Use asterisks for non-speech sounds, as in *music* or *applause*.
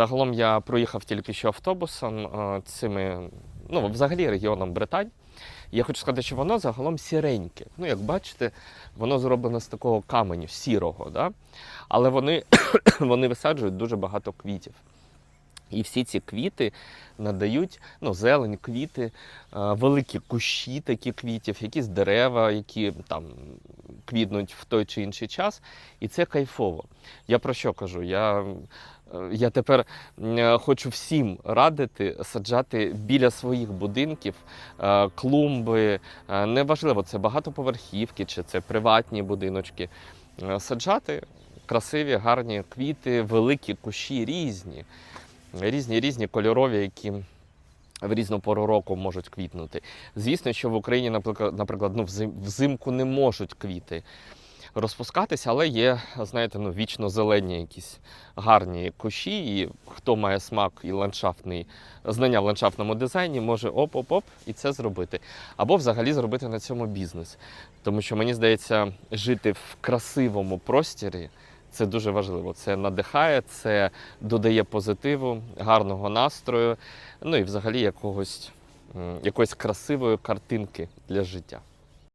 Загалом я проїхав тільки що автобусом е, цими, ну, взагалі регіоном Британь. Я хочу сказати, що воно загалом сіреньке. Ну, як бачите, воно зроблено з такого каменю, сірого, да? але вони, *coughs* вони висаджують дуже багато квітів. І всі ці квіти надають ну, зелень, квіти, е, великі кущі такі квітів, якісь дерева, які там квітнуть в той чи інший час. І це кайфово. Я про що кажу? Я, е, я тепер е, хочу всім радити саджати біля своїх будинків е, клумби. Неважливо, це багатоповерхівки чи це приватні будиночки. Саджати красиві, гарні квіти, великі кущі різні різні різні кольорові, які в різну пору року можуть квітнути. Звісно, що в Україні, наприклад, ну, взим- взимку не можуть квіти розпускатися, але є, знаєте, ну, вічно зелені якісь гарні кущі, і хто має смак і ландшафтний знання в ландшафтному дизайні, може оп-оп-оп і це зробити. Або взагалі зробити на цьому бізнес. Тому що мені здається, жити в красивому простірі. Це дуже важливо. Це надихає, це додає позитиву, гарного настрою, ну і взагалі якогось, якоїсь красивої картинки для життя.